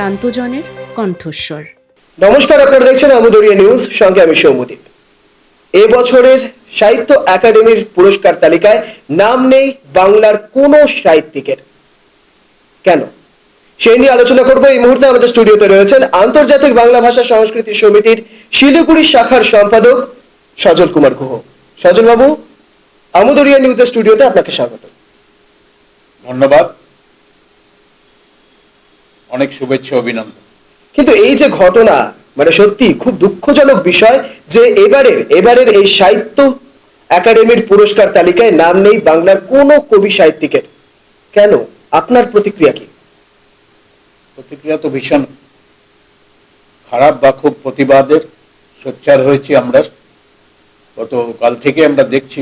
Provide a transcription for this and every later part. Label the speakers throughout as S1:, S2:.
S1: প্রান্তজনের কণ্ঠস্বর।
S2: নমস্কার আপনারা দেখছেন আমুদরিয়া নিউজ সঙ্গে আমি সৌমদীপ এ বছরের সাহিত্য একাডেমির পুরস্কার তালিকায় নাম নেই বাংলার কোনো সাহিত্যিকের। কেন? সেই নিয়ে আলোচনা করব। এই মুহূর্তে আমাদের স্টুডিওতে রয়েছেন আন্তর্জাতিক বাংলা ভাষা সংস্কৃতি সমিতির শিলিগুড়ি শাখার সম্পাদক সজল কুমার গুহ। সজল বাবু আমুদরিয়া নিউজের স্টুডিওতে আপনাকে স্বাগত।
S3: ধন্যবাদ। অনেক শুভেচ্ছা অভিনন্দন।
S2: কিন্তু এই যে ঘটনা মানে সত্যি খুব দুঃখজনক বিষয় যে এবারের এবারের এই সাহিত্য একাডেমির পুরস্কার তালিকায় নাম নেই বাংলার কোনো কবি সাহিত্যিকের। কেন? আপনার প্রতিক্রিয়া কি?
S3: প্রতিক্রিয়া তো ভীষণ খারাপ বা খুব প্রতিবাদের সোচ্চার হয়েছি আমরা। গতকাল থেকে আমরা দেখছি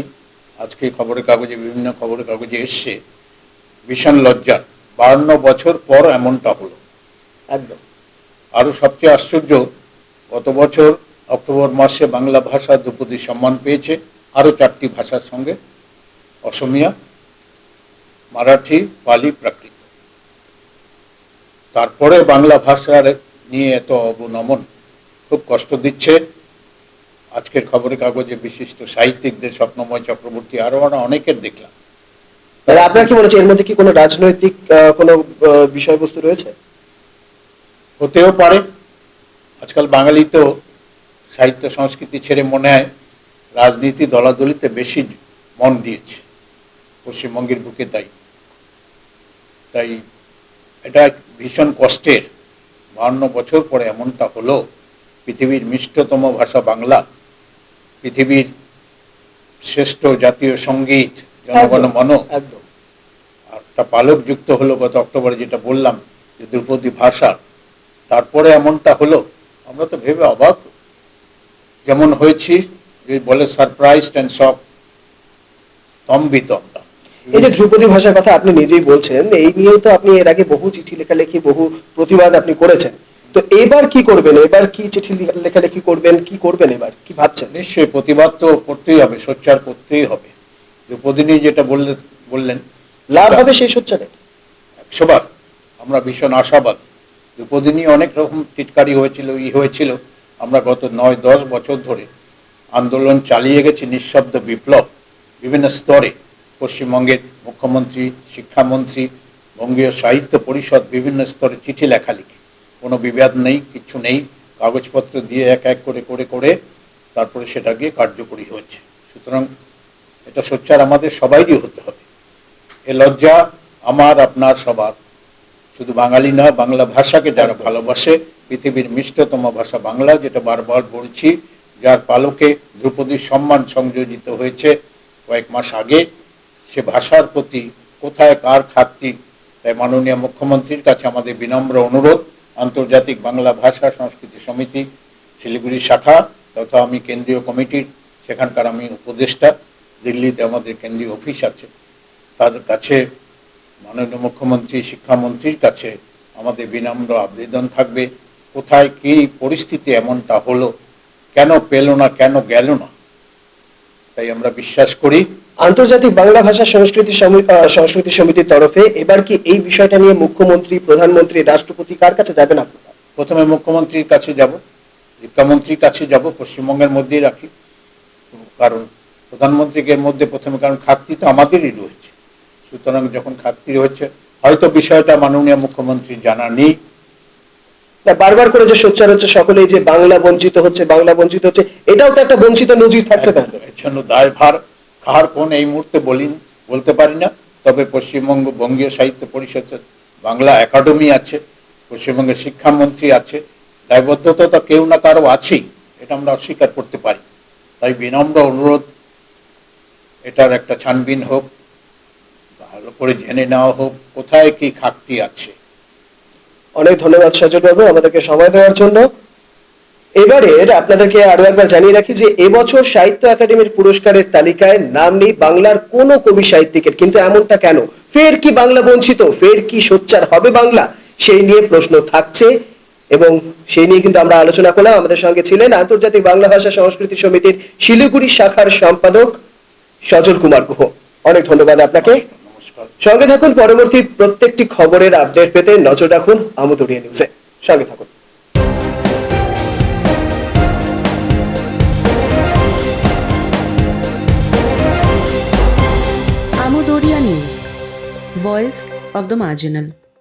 S3: আজকে খবরের কাগজে বিভিন্ন খবরের কাগজে এসছে ভীষণ লজ্জা বাহান্ন বছর পর এমনটা হলো।
S2: একদম।
S3: আরও সবচেয়ে আশ্চর্য গত বছর অক্টোবর মাসে বাংলা ভাষা দ্রৌপদী সম্মান পেয়েছে আরও চারটি ভাষার সঙ্গে অসমিয়া মারাঠি পালি প্রাকৃত। তারপরে বাংলা ভাষার নিয়ে এত অবনমন খুব কষ্ট দিচ্ছে। আজকের খবরের কাগজে বিশিষ্ট সাহিত্যিকদের স্বপ্নময় চক্রবর্তী আরও আরও অনেকের দেখলাম।
S2: মানে আপনার কি মনে হচ্ছে এর মধ্যে কি কোনো রাজনৈতিক কোনো বিষয়বস্তু রয়েছে?
S3: হতেও পারে। আজকাল বাঙালি তো সাহিত্য সংস্কৃতি ছেড়ে মনে হয় রাজনীতি দলাদলিতে বেশি মন দিয়েছে। পশ্চিমবঙ্গের বুকে তাই। তাই এটা ভীষণ কষ্টের। বাহান্ন বছর পরে এমনটা হলো পৃথিবীর মিষ্টতম ভাষা বাংলা। পৃথিবীর শ্রেষ্ঠ জাতীয় সংগীত জনগণ মন
S2: একদম।
S3: একটা পালক যুক্ত হলো গত অক্টোবরে যেটা বললাম যে দ্রৌপদী ভাষা তারপরে এমনটা হলো আমরা তো ভেবে অবাক। যেমন হয়েছি যে বলে সারপ্রাইজ অ্যান্ড শক স্তম্ভিত আমরা।
S2: এই যে ধ্রুপদী ভাষার কথা আপনি নিজেই বলছেন এই নিয়েও তো আপনি এর আগে বহু চিঠি লেখালেখি বহু প্রতিবাদ আপনি করেছেন। তো এবার কি করবেন? এবার কি চিঠি লেখালেখি করবেন? কি করবেন এবার? কি ভাবছেন?
S3: নিশ্চয়ই প্রতিবাদ তো করতেই হবে সোচ্চার করতেই হবে। দ্রৌপদিনী যেটা বললে বললেন
S2: লাভ হবে সেই সোচ্চারে।
S3: একশোবার। আমরা ভীষণ আশাবাদ। দ্রৌপদিনী অনেক রকম টিটকারি হয়েছিল ই হয়েছিল। আমরা গত নয় দশ বছর ধরে আন্দোলন চালিয়ে গেছি নিঃশব্দ বিপ্লব বিভিন্ন স্তরে। পশ্চিমবঙ্গের মুখ্যমন্ত্রী শিক্ষামন্ত্রী বঙ্গীয় সাহিত্য পরিষদ বিভিন্ন স্তরে চিঠি লেখালেখি কোনো বিবাদ নেই কিছু নেই। কাগজপত্র দিয়ে এক এক করে করে করে তারপরে সেটা গিয়ে কার্যকরী হয়েছে। সুতরাং এটা সোচ্চার আমাদের সবাইরই হতে হবে। এ লজ্জা আমার, আপনার সবার। শুধু বাঙালি না বাংলা ভাষাকে যারা ভালোবাসে, পৃথিবীর মিষ্টতম ভাষা বাংলা, যেটা বারবার বলছি, যার পালকে ধ্রুপদীর সম্মান সংযোজিত হয়েছে কয়েক মাস আগে। সে ভাষার প্রতি কোথায়, কার খাতি তাই মাননীয় মুখ্যমন্ত্রীর কাছে আমাদের বিনম্র অনুরোধ। আন্তর্জাতিক বাংলা ভাষা সংস্কৃতি সমিতি, শিলিগুড়ি শাখা, তথা আমি কেন্দ্রীয় কমিটির, সেখানকার আমি উপদেষ্টা। দিল্লিতে আমাদের কেন্দ্রীয় অফিস আছে। তাদের কাছে মাননীয় মুখ্যমন্ত্রী শিক্ষামন্ত্রীর কাছে আমাদের বিনম্র আবেদন থাকবে কোথায় কি পরিস্থিতি এমনটা হলো কেন পেল না কেন গেল না? তাই আমরা বিশ্বাস করি।
S2: আন্তর্জাতিক বাংলা ভাষা সংস্কৃতি সংস্কৃতি সমিতির তরফে এবার কি এই বিষয়টা নিয়ে মুখ্যমন্ত্রী প্রধানমন্ত্রী রাষ্ট্রপতি কার কাছে যাবেন আপনারা?
S3: প্রথমে মুখ্যমন্ত্রীর কাছে যাব শিক্ষামন্ত্রীর কাছে যাব পশ্চিমবঙ্গের মধ্যেই রাখি। কারণ প্রধানমন্ত্রীর মধ্যে প্রথমে কারণ খাতটি তো আমাদেরই রয়েছে। সুতরাং যখন খাতটি রয়েছে হয়তো বিষয়টা মাননীয় মুখ্যমন্ত্রী জানা নেই
S2: বারবার করে যে সোচ্চার হচ্ছে সকলেই যে বাংলা বঞ্চিত হচ্ছে বাংলা বঞ্চিত হচ্ছে এটাও তো একটা বঞ্চিত নজির থাকছে
S3: এর জন্য দায়ভার কাহার কোন এই মুহূর্তে বলি বলতে পারি না। তবে পশ্চিমবঙ্গ বঙ্গীয় সাহিত্য পরিষদের বাংলা একাডেমি আছে পশ্চিমবঙ্গের শিক্ষামন্ত্রী আছে দায়বদ্ধতা তো কেউ না কারও আছেই এটা আমরা অস্বীকার করতে পারি। তাই বিনম্র অনুরোধ এটার একটা ছানবিন হোক ভালো করে জেনে নেওয়া হোক, কোথায় কি খাকতি আছে।
S2: অনেক ধন্যবাদ সজল বাবু আমাদেরকে সময় দেওয়ার জন্য। এবারের আপনাদেরকে আরও একবার জানিয়ে রাখি যে এবছর সাহিত্য একাডেমির পুরস্কারের তালিকায় নাম নেই বাংলার কোনো কবি সাহিত্যিকের, কিন্তু এমনটা কেন? ফের কি বাংলা বঞ্চিত? ফের কি সোচ্চার হবে বাংলা? সেই নিয়ে প্রশ্ন থাকছে এবং সেই নিয়ে কিন্তু আমরা আলোচনা করলাম। আমাদের সঙ্গে ছিলেন আন্তর্জাতিক বাংলা ভাষা সংস্কৃতি সমিতির শিলিগুড়ি শাখার সম্পাদক সজল কুমার গুহ। অনেক ধন্যবাদ আপনাকে। সঙ্গে থাকুন, পরবর্তী প্রত্যেকটি খবরের আপডেট পেতে নজর রাখুন আমদুরিয়া নিউজে সঙ্গে থাকুন।
S1: Amduria news voice of the marginal